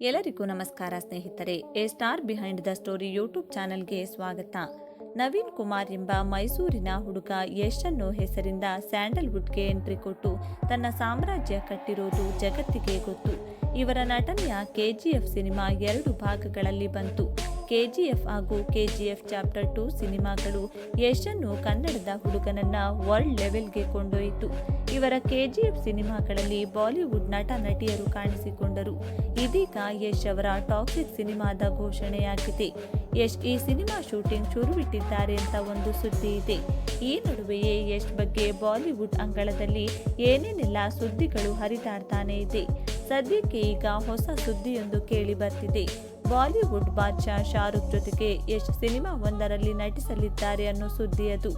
ಎಲ್ಲರಿಗೂ ನಮಸ್ಕಾರ ಸ್ನೇಹಿತರೆ, A star behind the story YouTube ಚಾನೆಲ್ಗೆ ಸ್ವಾಗತ. ನವೀನ್ ಕುಮಾರ್ ಎಂಬ ಮೈಸೂರಿನ ಹುಡುಗ ಯಶ್ ಅನ್ನೋ ಹೆಸರಿಂದ ಸ್ಯಾಂಡಲ್ವುಡ್ಗೆ ಎಂಟ್ರಿ ಕೊಟ್ಟು ತನ್ನ ಸಾಮ್ರಾಜ್ಯ ಕಟ್ಟಿರೋದು ಜಗತ್ತಿಗೆ ಗೊತ್ತು. ಇವರ ನಟನೆಯ ಕೆಜಿಎಫ್ ಸಿನಿಮಾ ಎರಡು ಭಾಗಗಳಲ್ಲಿ ಬಂತು. ಕೆಜಿಎಫ್ ಹಾಗೂ ಕೆಜಿಎಫ್ ಚಾಪ್ಟರ್ ಟು ಸಿನಿಮಾಗಳು ಯಶನ್ನು ಕನ್ನಡದ ಹುಡುಗನನ್ನ ವರ್ಲ್ಡ್ ಲೆವೆಲ್ಗೆ ಕೊಂಡೊಯ್ತು ಇವರ ಕೆಜಿಎಫ್ ಸಿನಿಮಾಗಳಲ್ಲಿ ಬಾಲಿವುಡ್ ನಟ ನಟಿಯರು ಕಾಣಿಸಿಕೊಂಡರು. ಇದೀಗ ಯಶ್ ಅವರ ಟಾಕ್ಸಿಕ್ ಸಿನಿಮಾದ ಘೋಷಣೆಯಾಗಿದೆ. ಯಶ್ ಈ ಸಿನಿಮಾ ಶೂಟಿಂಗ್ ಶುರುವಿಟ್ಟಿದ್ದಾರೆ ಅಂತ ಒಂದು ಸುದ್ದಿ ಇದೆ. ಈ ನಡುವೆಯೇ ಯಶ್ ಬಗ್ಗೆ ಬಾಲಿವುಡ್ ಅಂಗಳದಲ್ಲಿ ಏನೇನೆಲ್ಲ ಸುದ್ದಿಗಳು ಹರಿದಾಡ್ತಾನೆ ಇದೆ. ಸದ್ಯಕ್ಕೆ ಈಗ ಹೊಸ ಸುದ್ದಿಯೊಂದು ಕೇಳಿ ಬರ್ತಿದೆ. ಬಾಲಿವುಡ್ ಬಾದ್ಶಾ ಶಾರುಖ್ ಜೊತೆಗೆ ಯಶ್ ಸಿನಿಮಾ ಒಂದರಲ್ಲಿ ನಟಿಸಲಿದ್ದಾರೆ ಅನ್ನೋ ಸುದ್ದಿ ಅದು.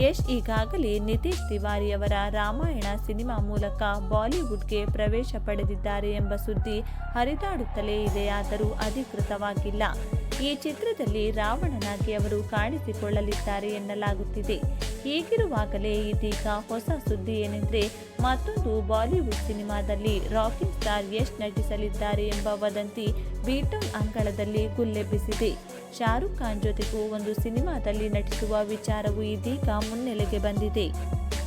ಯಶ್ ಈಗಾಗಲೇ ನಿತೀಶ್ ತಿವಾರಿ ಅವರ ರಾಮಾಯಣ ಸಿನಿಮಾ ಮೂಲಕ ಬಾಲಿವುಡ್ಗೆ ಪ್ರವೇಶ ಪಡೆದಿದ್ದಾರೆ ಎಂಬ ಸುದ್ದಿ ಹರಿದಾಡುತ್ತಲೇ ಇದೆಯಾದರೂ ಅಧಿಕೃತವಾಗಿಲ್ಲ. ಈ ಚಿತ್ರದಲ್ಲಿ ರಾವಣನಾಗಿ ಅವರು ಕಾಣಿಸಿಕೊಳ್ಳಲಿದ್ದಾರೆ ಎನ್ನಲಾಗುತ್ತಿದೆ. ಹೀಗಿರುವಾಗಲೇ ಇದೀಗ ಹೊಸ ಸುದ್ದಿ ಏನೆಂದರೆ ಮತ್ತೊಂದು ಬಾಲಿವುಡ್ ಸಿನಿಮಾದಲ್ಲಿ ರಾಕಿಂಗ್ ಸ್ಟಾರ್ ಯಶ್ ನಟಿಸಲಿದ್ದಾರೆ ಎಂಬ ವದಂತಿ ಬೀಟೌನ್ ಅಂಗಳದಲ್ಲಿ ಗುಲ್ಲೆಬ್ಬಿಸಿದೆ ಶಾರುಖ್ ಖಾನ್ ಜೊತೆಗೂ ಒಂದು ಸಿನಿಮಾದಲ್ಲಿ ನಟಿಸುವ ವಿಚಾರವು ಇದೀಗ ಮುನ್ನೆಲೆಗೆ ಬಂದಿದೆ.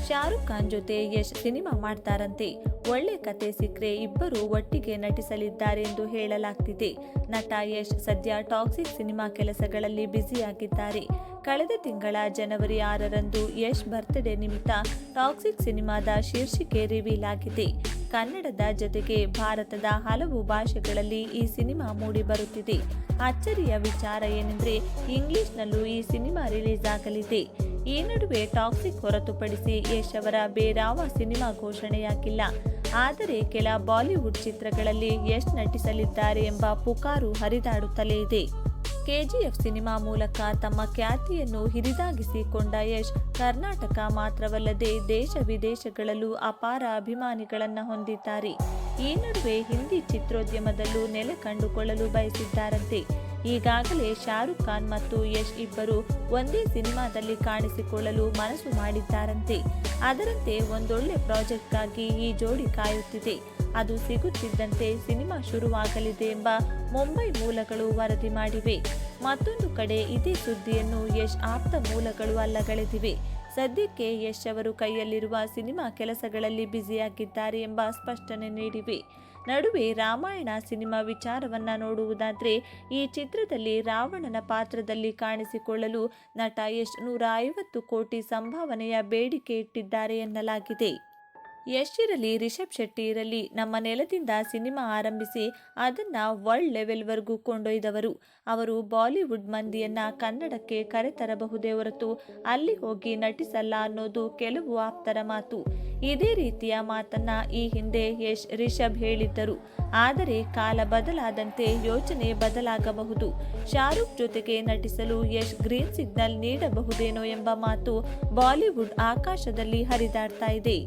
ಶಾರುಖ್ ಖಾನ್ ಜೊತೆ ಯಶ್ ಸಿನಿಮಾ ಮಾಡ್ತಾರಂತೆ. ಒಳ್ಳೆ ಕತೆ ಸಿಕ್ಕರೆ ಇಬ್ಬರು ಒಟ್ಟಿಗೆ ನಟಿಸಲಿದ್ದಾರೆ ಎಂದು ಹೇಳಲಾಗ್ತಿದೆ. ನಟ ಯಶ್ ಸದ್ಯ ಟಾಕ್ಸಿಕ್ ಸಿನಿಮಾ ಕೆಲಸಗಳಲ್ಲಿ ಬ್ಯುಸಿಯಾಗಿದ್ದಾರೆ. ಕಳೆದ ತಿಂಗಳ ಜನವರಿ ಆರರಂದು ಯಶ್ ಬರ್ತ್ಡೇ ನಿಮಿತ್ತ ಟಾಕ್ಸಿಕ್ ಸಿನಿಮಾದ ಶೀರ್ಷಿಕೆ ರಿವೀಲ್ ಆಗಿದೆ. ಕನ್ನಡದ ಜೊತೆಗೆ ಭಾರತದ ಹಲವು ಭಾಷೆಗಳಲ್ಲಿ ಈ ಸಿನಿಮಾ ಮೂಡಿಬರುತ್ತಿದೆ ಅಚ್ಚರಿಯ ವಿಚಾರ ಏನೆಂದರೆ, ಇಂಗ್ಲಿಷ್ನಲ್ಲೂ ಈ ಸಿನಿಮಾ ರಿಲೀಸ್ ಆಗಲಿದೆ. ಈ ನಡುವೆ ಟಾಕ್ಸಿಕ್ ಹೊರತುಪಡಿಸಿ ಯಶ್ ಅವರ ಬೇರಾವ ಸಿನಿಮಾ ಘೋಷಣೆಯಾಗಿಲ್ಲ. ಆದರೆ ಕೆಲ ಬಾಲಿವುಡ್ ಚಿತ್ರಗಳಲ್ಲಿ ಯಶ್ ನಟಿಸಲಿದ್ದಾರೆ ಎಂಬ ಪುಕಾರು ಹರಿದಾಡುತ್ತಲೇ ಇದೆ. ಕೆಜಿಎಫ್ ಸಿನಿಮಾ ಮೂಲಕ ತಮ್ಮ ಖ್ಯಾತಿಯನ್ನು ಹಿರಿದಾಗಿಸಿಕೊಂಡ ಯಶ್ ಕರ್ನಾಟಕ ಮಾತ್ರವಲ್ಲದೆ ದೇಶ ವಿದೇಶಗಳಲ್ಲೂ ಅಪಾರ ಅಭಿಮಾನಿಗಳನ್ನು ಹೊಂದಿದ್ದಾರೆ. ಈ ನಡುವೆ ಹಿಂದಿ ಚಿತ್ರೋದ್ಯಮದಲ್ಲೂ ನೆಲೆ ಕಂಡುಕೊಳ್ಳಲು ಬಯಸಿದ್ದಾರಂತೆ. ಈಗಾಗಲೇ ಶಾರುಖ್ ಖಾನ್ ಮತ್ತು ಯಶ್ ಇಬ್ಬರು ಒಂದೇ ಸಿನಿಮಾದಲ್ಲಿ ಕಾಣಿಸಿಕೊಳ್ಳಲು ಮನಸ್ಸು ಮಾಡಿದ್ದಾರಂತೆ. ಅದರಂತೆ ಒಂದೊಳ್ಳೆ ಪ್ರಾಜೆಕ್ಟ್ಗಾಗಿ ಈ ಜೋಡಿ ಕಾಯುತ್ತಿದೆ. ಅದು ಸಿಗುತ್ತಿದ್ದಂತೆ ಸಿನಿಮಾ ಶುರುವಾಗಲಿದೆ ಎಂಬ ಮುಂಬೈ ಮೂಲಗಳು ವರದಿ ಮಾಡಿವೆ. ಮತ್ತೊಂದು ಕಡೆ ಇದೇ ಸುದ್ದಿಯನ್ನು ಯಶ್ ಆಪ್ತ ಮೂಲಗಳು ಅಲ್ಲಗಳೆದಿವೆ. ಸದ್ಯಕ್ಕೆ ಯಶ್ ಅವರು ಕೈಯಲ್ಲಿರುವ ಸಿನಿಮಾ ಕೆಲಸಗಳಲ್ಲಿ ಬ್ಯುಸಿಯಾಗಿದ್ದಾರೆ ಎಂಬ ಸ್ಪಷ್ಟನೆ ನೀಡಿವೆ. ನಡುವೆ ರಾಮಾಯಣ ಸಿನಿಮಾ ವಿಚಾರವನ್ನ ನೋಡುವುದಾದ್ರೆ ಈ ಚಿತ್ರದಲ್ಲಿ ರಾವಣನ ಪಾತ್ರದಲ್ಲಿ ಕಾಣಿಸಿಕೊಳ್ಳಲು ನಟ ಯಶ್ ನೂರ ಐವತ್ತು ಕೋಟಿ ಸಂಭಾವನೆಯ ಬೇಡಿಕೆ ಇಟ್ಟಿದ್ದಾರೆ ಎನ್ನಲಾಗಿದೆ. ಇರಲಿ ರಿಷಬ್ ಶೆಟ್ಟಿ ಇರಲಿ ನಮ್ಮ ನೆಲದಿಂದ ಸಿನಿಮಾ ಆರಂಭಿಸಿ ಅದನ್ನ ವರ್ಲ್ಡ್ ಲೆವೆಲ್ವರೆಗೂ ಕೊಂಡೊಯ್ದವರು. ಅವರು ಬಾಲಿವುಡ್ ಮಂದಿಯನ್ನ ಕನ್ನಡಕ್ಕೆ ಕರೆತರಬಹುದೇ ಹೊರತು ಅಲ್ಲಿ ಹೋಗಿ ನಟಿಸಲ್ಲ ಅನ್ನೋದು ಕೆಲವು ಆಪ್ತರ ಮಾತು. ಇದೇ ರೀತಿಯ ಮಾತನ್ನ ಈ ಹಿಂದೆ ಯಶ್ ರಿಷಬ್ ಹೇಳಿದ್ದರು. ಆದರೆ ಕಾಲ ಬದಲಾದಂತೆ ಯೋಚನೆ ಬದಲಾಗಬಹುದು. ಶಾರುಖ್ ಜೊತೆಗೆ ನಟಿಸಲು ಯಶ್ ಗ್ರೀನ್ ಸಿಗ್ನಲ್ ನೀಡಬಹುದೇನೋ ಎಂಬ ಮಾತು ಬಾಲಿವುಡ್ ಆಕಾಶದಲ್ಲಿ ಹರಿದಾಡ್ತಾ ಇದೆ.